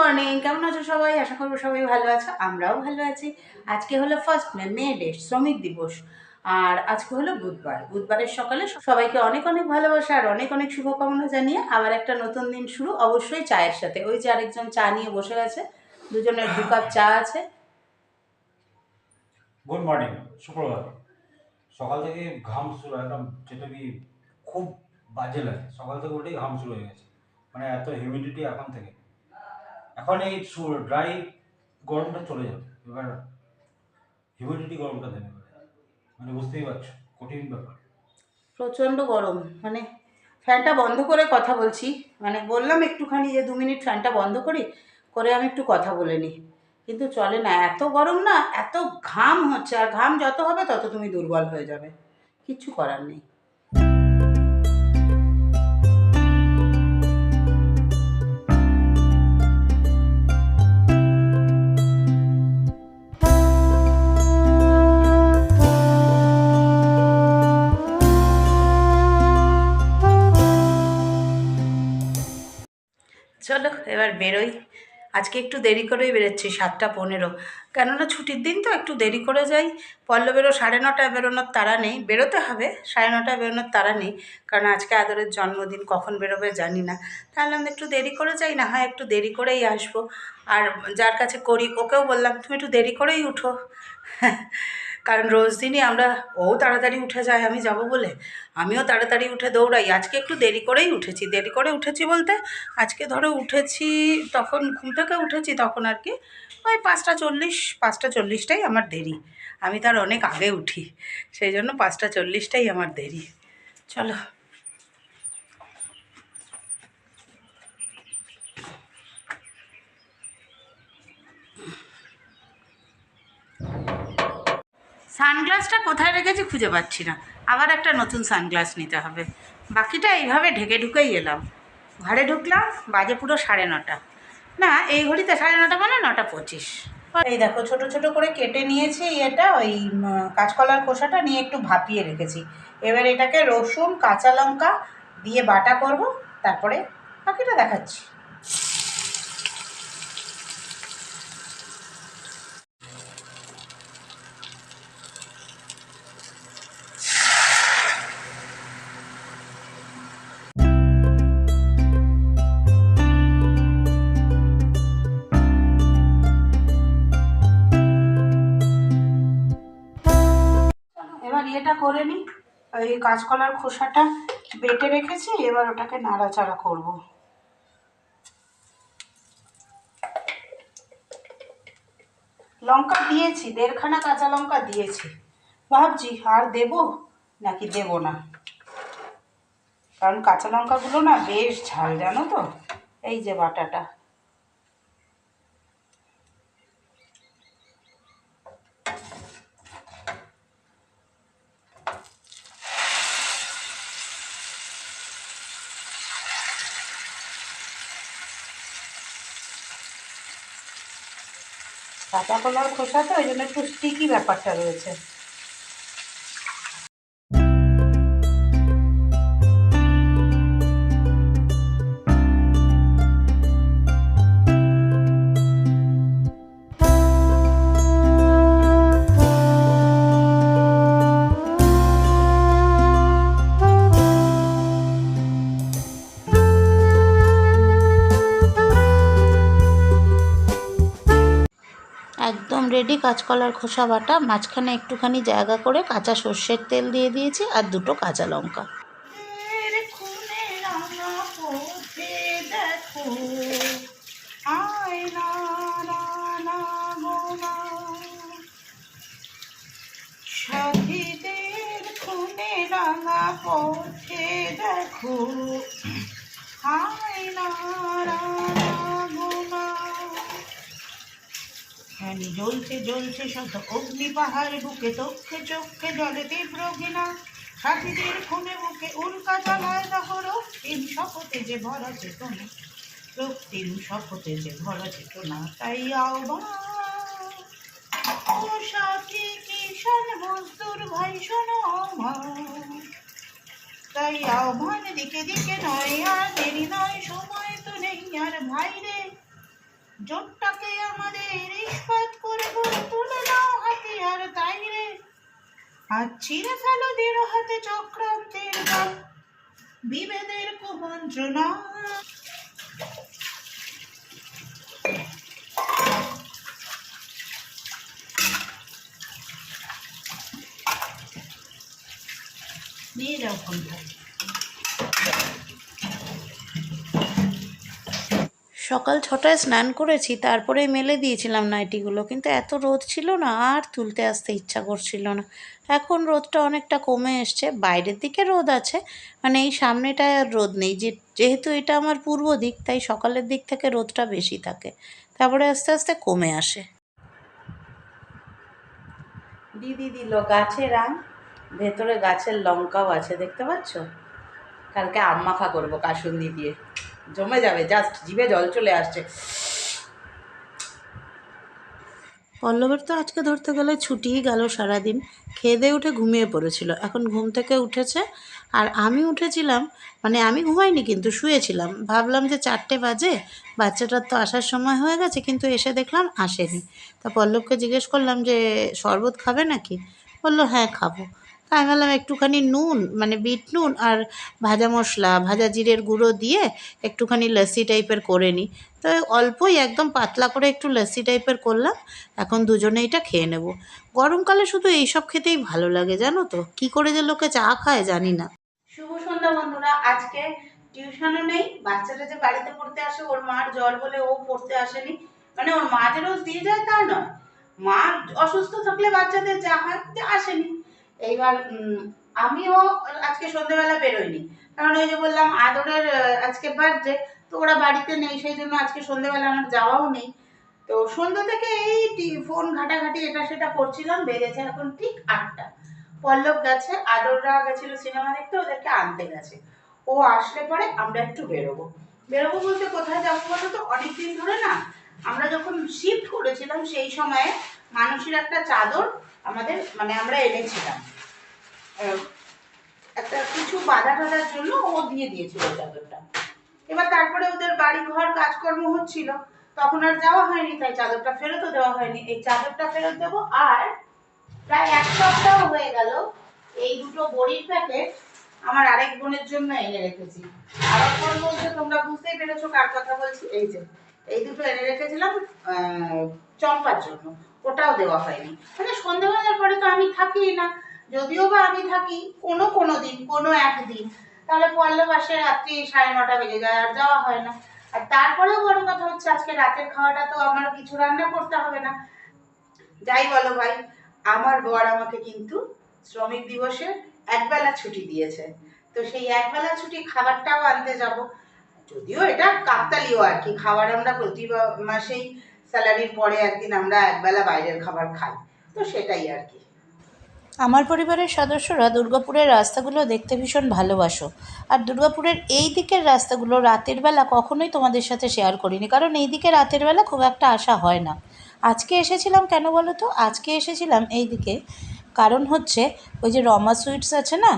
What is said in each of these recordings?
Morning কেমন আছো সবাই? আশা করব সবাই ভালো আছো, আমরাও ভালো আছি। আজকে হলো ফার্স্ট মে মে ডে শ্রমিক দিবস। আর আজকে হলো বুধবার। বুধবারের সকালে সবাইকে অনেক অনেক ভালোবাসা আর অনেক অনেক শুভকামনা জানিয়ে আবার একটা নতুন দিন শুরু, অবশ্যই চায়ের সাথে। ওই যে আরেকজন চা নিয়ে বসে আছে দুজনের দু কাপ চা আছে। গুড মর্নিং সুপ্রভাত। সকাল থেকে ঘাম শুরু, একদম যেটা কি খুব বাজে লাগে। সকাল থেকে উঠেই ঘাম শুরু হয়ে গেছে। মানে এত হিউমিডিটি এখন থেকে। এখন এই ড্রাই গরমটা চলে যাবে। এবার হিউমিডিটি গরমটা দেবে। মানে বুঝতেই পারছ, কঠিন ব্যাপার। প্রচণ্ড গরম। মানে ফ্যানটা বন্ধ করে কথা বলছি। মানে বললাম একটুখানি যে দু মিনিট ফ্যানটা বন্ধ করি, করে আমি একটু কথা বলে নিই। কিন্তু চলে না, এত গরম না, এত ঘাম হচ্ছে। আর ঘাম যত হবে তত তুমি দুর্বল হয়ে যাবে। কিচ্ছু করার নেই। এবার বেরোই। আজকে একটু দেরি করেই বেরোচ্ছি, সাতটা পনেরো। কেননা ছুটির দিন তো একটু দেরি করে যাই। পল্লবেরও সাড়ে নটায় বেরোনোর তাড়া নেই। বেরোতে হবে, সাড়ে নটায় বেরোনোর তাড়া নেই। কারণ আজকে আদরের জন্মদিন, কখন বেরোবে জানি না। তাহলে আমি একটু দেরি করে যাই, না হয় একটু দেরি করেই আসব। আর যার কাছে করি, ওকেও বললাম, তুমি একটু দেরি করেই উঠো। কারণ রোজ দিনই আমরা, ও তাড়াতাড়ি উঠে যায়, আমি যাব বলে। আমিও তাড়াতাড়ি উঠে দৌড়াই। আজকে একটু দেরি করেই উঠেছি। দেরি করে উঠেছি বলতে, আজকে ধরো উঠেছি, তখন ঘুম থেকে উঠেছি তখন আর কি, ওই পাঁচটা চল্লিশ, পাঁচটা চল্লিশটাই আমার দেরি। আমি তার অনেক আগে উঠি, সেই জন্য পাঁচটা চল্লিশটাই আমার দেরি। চলো। সানগ্লাসটা কোথায় রেখেছি খুঁজে পাচ্ছি না। আবার একটা নতুন সানগ্লাস নিতে হবে। বাকিটা এইভাবে ঢেকে ঢুকেই এলাম। ঘরে ঢুকলাম, বাজে পুরো সাড়ে নটা। না, এই ঘড়িতে সাড়ে নটা মানে নটা পঁচিশ। এই দেখো, ছোট ছোট করে কেটে নিয়েছি এটা, ওই কাঁচকলার খোসাটা নিয়ে একটু ভাপিয়ে রেখেছি। এবার এটাকে রসুন, কাঁচা লঙ্কা দিয়ে বাটা করব, তারপরে বাকিটা দেখাচ্ছি। করে নিই ওই কাঁচকলার খোসাটা বেটে রেখেছি, এবার ওটাকে নাড়াচাড়া করব। লঙ্কা দিয়েছি, দেড়খানা কাঁচা লঙ্কা দিয়েছি। ভাবছি, আর দেব নাকি দেব না? কারণ কাঁচা লঙ্কাগুলো না বেশ ঝাল, জানো তো? এই যে বাটাটা। কাঁচা কলার খোসা তো ওই জন্য একটু স্টিকি ব্যাপারটা রয়েছে। রেডি কাঁচকলার খোসা বাটা, মাঝখানে একটুখানি জায়গা করে কাঁচা সর্ষের তেল দিয়ে দিয়েছি আর দুটো কাঁচা লঙ্কা। দেখো হায় না ফ্যান জ্বলছে জ্বলছে শত অগ্নি পাহাড়, বুকে চোখে চক্ষে জলে তীব্র ঘৃণা। সাথীদের খুনে বুকে উল্কা জ্বালায় দহর তিন শপথে যে ভরা চেতনা। রক্তিম শপথে যে ভরা চেতনা, তাই আহ্বান। সাথী মজদুর ভাই, শোনো আমার তাই আহ্বান দিকে দিকে নয়, আর দেরি নয়, সময় তো নেই, আর ভাই রে জোরটাকে আমাদের ইস্পাত করে তুলে নাও আর চিরে ফেলো হাতে চক্রান্তের বিভেদের কুমন্ত্রণা। নিয়ে যাও সকাল ছটায় স্নান করেছি, তারপরে মেলে দিয়েছিলাম নাইটিগুলো। কিন্তু এত রোদ ছিল না, আর তুলতে আসতে ইচ্ছা করছিল না। এখন রোদটা অনেকটা কমে এসছে, বাইরের দিকে রোদ আছে মানে এই সামনেটায় আর রোদ নেই। যে, যেহেতু এটা আমার পূর্ব দিক, তাই সকালের দিক থেকে রোদটা বেশি থাকে। তারপরে আস্তে আস্তে কমে আসে। দিদি দিল গাছের আম ভেতরে গাছের লঙ্কাও আছে, দেখতে পাচ্ছ? কালকে আম মাখা করব কাসুন্দি দিয়ে। জমে যাবে জাস্ট জিভে জল চলে আসছে। পল্লবের তো আজকে ধরতে গেলে ছুটিই গেল সারাদিন। খেয়ে দিয়ে উঠে ঘুমিয়ে পড়েছিল। এখন ঘুম থেকে উঠেছে আর আমি উঠেছিলাম মানে আমি ঘুমাইনি কিন্তু, শুয়েছিলাম। ভাবলাম যে চারটে বাজে, বাচ্চাটার তো আসার সময় হয়ে গেছে, কিন্তু এসে দেখলাম আসেনি। তা পল্লবকে জিজ্ঞেস করলাম যে, শরবত খাবে নাকি? বলল হ্যাঁ খাব। তা আমি বললাম একটুখানি নুন মানে বিট নুন আর ভাজা মশলা, ভাজা জিরের গুঁড়ো দিয়ে একটুখানি লস্যি টাইপের করে নিই। তো অল্পই, একদম পাতলা করে একটু লস্যি টাইপের করলাম। এখন দুজনে এটা খেয়ে নেব। গরমকালে শুধু এইসব খেতেই ভালো লাগে, জানো তো? কি করে যে লোকে চা খায় জানি না। শুভ সন্ধ্যা বন্ধুরা, আজকে টিউশনও নেই। বাচ্চাটা যে বাড়িতে পড়তে আসে, ওর মার জ্বর বলে ও পড়তে আসেনি। মানে ওর মা যে রোজ দিয়ে যায় তা নয়। মা অসুস্থ থাকলে বাচ্চাদের যা হয় আসেনি। এইবার আমিও আজকে সন্ধ্যেবেলা বেরোইনি। কারণ ওই যে বললাম, আদরের আজকে বার্থডে তো ওরা বাড়িতে নেই, সেই জন্য আজকে সন্ধ্যেবেলা আমার যাওয়াও নেই। তো সন্ধ্যা থেকে এই ফোন ঘাটাঘাটি এটা সেটা করছিলাম বেড়েছে এখন ঠিক আটটা। পল্লব গেছে, আদররা গেছিল সিনেমা দেখতে, ওদেরকে আনতে গেছে। ও আসলে পরে আমরা একটু বেরোবো। বেরোবো বলতে কোথায় যাব বলো তো? অনেকদিন ধরে না আমরা যখন শিফট করেছিলাম, সেই সময়ে মানুষের একটা চাদর আমাদের মানে আমরা এনেছিলাম। একটা কিছু বাধা টাধার জন্য ও দিয়ে দিয়েছিল চাদরটা। এবার তারপরে ওদের বাড়ি ঘর কাজকর্ম হচ্ছিল। তখন আর যাওয়া হয়নি, তাই চাদরটা ফেরতও দেওয়া হয়নি। এই চাদরটা ফেরত দেবো আর প্রায় এক সপ্তাহ হয়ে গেল এই দুটো বড়ির প্যাকেট আমার আরেক বোনের জন্য এনে রেখেছি। আর এক বোন বলছে তোমরা বুঝতেই পেরেছ কার কথা বলছি? এই যে। এই দুটো এনে রেখেছিলাম চম্পার জন্য। ওটাও দেওয়া হয়নি। মানে সন্ধ্যাবেলার পরে তো আমি থাকি না। যদিও বা আমি থাকি, কোনো কোনো দিন, কোনো একদিন। তাহলে পল্লব আসে রাত্রি সাড়ে নটা বেজে যায়, আর যাওয়া হয় না। আর তারপরেও বড় কথা হচ্ছে, আজকে রাতের খাওয়াটা তো আমার কিছু রান্না করতে হবে না। যাই বলো ভাই, আমার বর আমাকে কিন্তু শ্রমিক দিবসে একবেলা ছুটি দিয়েছে। তো সেই একবেলা ছুটি খাবারটাও আনতে যাব। যদিও এটা কাকতালিও আর কি, খাবার আমরা প্রতি মাসেই স্যালারির পরে একদিন আমরা একবেলা বাইরের খাবার খাই, তো সেটাই আর কি। আমার পরিবারের সদস্যরা দুর্গাপুরের রাস্তাগুলো দেখতে ভীষণ ভালোবাসো, আর দুর্গাপুরের এই দিকের রাস্তাগুলো রাতের বেলা কখনোই তোমাদের সাথে শেয়ার করিনি, কারণ এই দিকে রাতের বেলা খুব একটা আসা হয় না। আজকে এসেছিলাম কেন বলো তো? আজকে এসেছিলাম এই দিকে, কারণ হচ্ছে ওই যে রমা সুইটস আছে না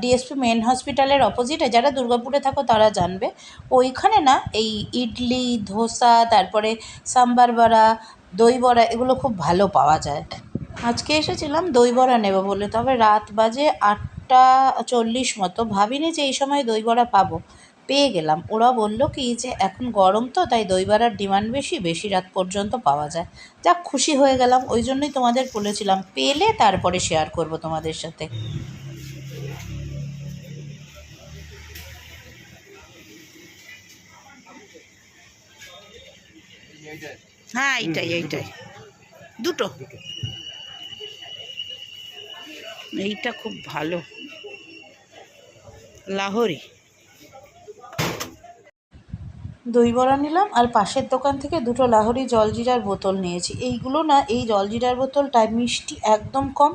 ডিএসপি মেন হসপিটালের অপোজিটে যারা দুর্গাপুরে থাকো তারা জানবে। ওইখানে না, এই ইডলি, ধোসা, তারপরে সাম্বার বড়া, দই বড়া, এগুলো খুব ভালো পাওয়া যায়। আজকে এসেছিলাম, দই বড়া নেব বলে। তবে রাত বাজে আটটা চল্লিশ মতো। ভাবিনি যে এই সময় দই বড়া পাবো। পেয়ে গেলাম। ওরা বলল কি যে, এখন গরম তো, তাই দই বড়ার ডিমান্ড বেশি বেশি রাত পর্যন্ত পাওয়া যায়। যাক, খুশি হয়ে গেলাম। ওই জন্যই তোমাদের বলেছিলাম। পেলে তারপরে শেয়ার করব তোমাদের সাথে। হ্যাঁ এইটাই এইটাই। দুটো। এইটা খুব ভালো। লাহোরি। দই বড়া নিলাম আর পাশের দোকান থেকে দুটো লাহোরি জলজিরার বোতল নিয়েছি। এইগুলো না এই জলজিরার বোতলটায় মিষ্টি একদম কম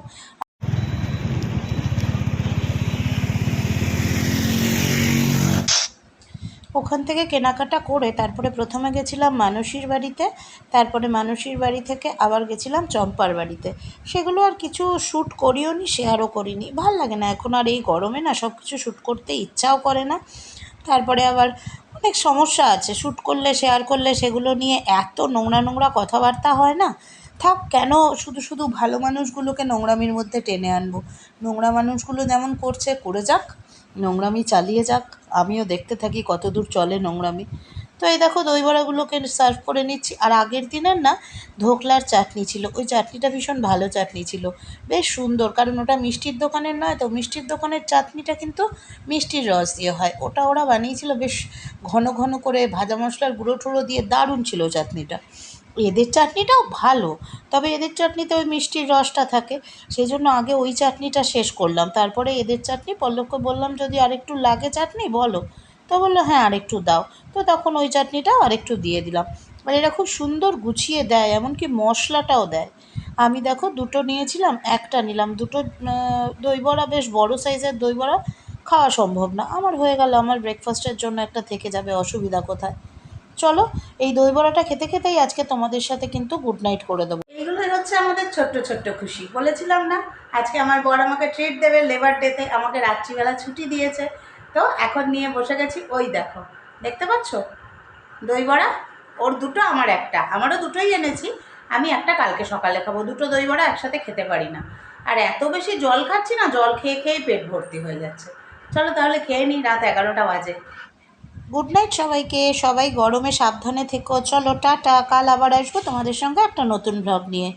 ওখান থেকে কেনাকাটা করে তারপরে প্রথমে গেছিলাম মানসীর বাড়িতে, তারপরে মানসীর বাড়ি থেকে আবার গেছিলাম চম্পার বাড়িতে। সেগুলো আর কিছু শ্যুট করিও নি শেয়ারও করিনি। ভালো লাগে না, এখন আর এই গরমে না সব কিছু শ্যুট করতে ইচ্ছাও করে না। তারপরে আবার অনেক সমস্যা আছে, শ্যুট করলে, শেয়ার করলে সেগুলো নিয়ে এত নোংরা নোংরা কথাবার্তা হয় না। থাক, কেন শুধু শুধু ভালো মানুষগুলোকে নোংরামির মধ্যে টেনে আনব? নোংরা মানুষগুলো যেমন করছে, করে যাক। নোংরামি চালিয়ে যাক। আমিও দেখতে থাকি কত দূর চলে নোংরামি। তো এই দেখো দই বড়াগুলোকে সার্ভ করে নিচ্ছি। আর আগের দিনের না ধোকলার চাটনি ছিল। ওই চাটনিটা ভীষণ ভালো চাটনি ছিল। বেশ সুন্দর। কারণ ওটা মিষ্টির দোকানের নয় তো মিষ্টির দোকানের চাটনিটা কিন্তু মিষ্টির রস দিয়ে হয়। ওটা ওরা বানিয়েছিল। বেশ ঘন ঘন করে ভাজা মশলার গুঁড়ো টুড়ো দিয়ে দারুণ ছিল চাটনিটা। এদের চাটনিটাও ভালো তবে এদের চাটনিতে ওই মিষ্টির রসটা থাকে। সেই জন্য আগে ওই চাটনিটা শেষ করলাম। তারপরে এদের চাটনি পল্লবকে বললাম যদি আরেকটু লাগে চাটনি বলো। তো বলল হ্যাঁ আরেকটু দাও। তো তখন ওই চাটনিটাও আরেকটু দিয়ে দিলাম। আর এরা খুব সুন্দর গুছিয়ে দেয় এমনকি মশলাটাও দেয়। আমি দেখো দুটো নিয়েছিলাম একটা নিলাম। দুটো আহ, দই বড়া বেশ বড় সাইজের দই বড়া খাওয়া সম্ভব না। আমার হয়ে গেল আমার ব্রেকফাস্টের জন্য একটা থেকে যাবে অসুবিধা কোথায়? চলো, এই দই বড়াটা খেতে খেতেই আজকে তোমাদের সাথে কিন্তু গুড নাইট করে দেবো। এইগুলোই হচ্ছে আমাদের ছোট্ট ছোট্ট খুশি। বলেছিলাম না, আজকে আমার বর আমাকে ট্রিট দেবে লেবার ডেতে আমাকে রাত্রিবেলা ছুটি দিয়েছে। তো এখন নিয়ে বসে গেছি, ওই দেখো, দেখতে পাচ্ছ? দই বড়া, ওর দুটো, আমার একটা। আমারও দুটোই এনেছি, আমি একটা কালকে সকালে খাব, দুটো দই বড়া একসাথে খেতে পারি না। আর এত বেশি জল খাচ্ছি না, জল খেয়ে খেয়ে পেট ভর্তি হয়ে যাচ্ছে। চলো তাহলে খেয়ে নিই, রাত এগারোটা বাজে। গুড নাইট সবাইকে। সবাই গরমে সাবধানে থেকো। চলো, টাটা। কাল আবার আসব তোমাদের সঙ্গে একটা নতুন ব্লগ নিয়ে।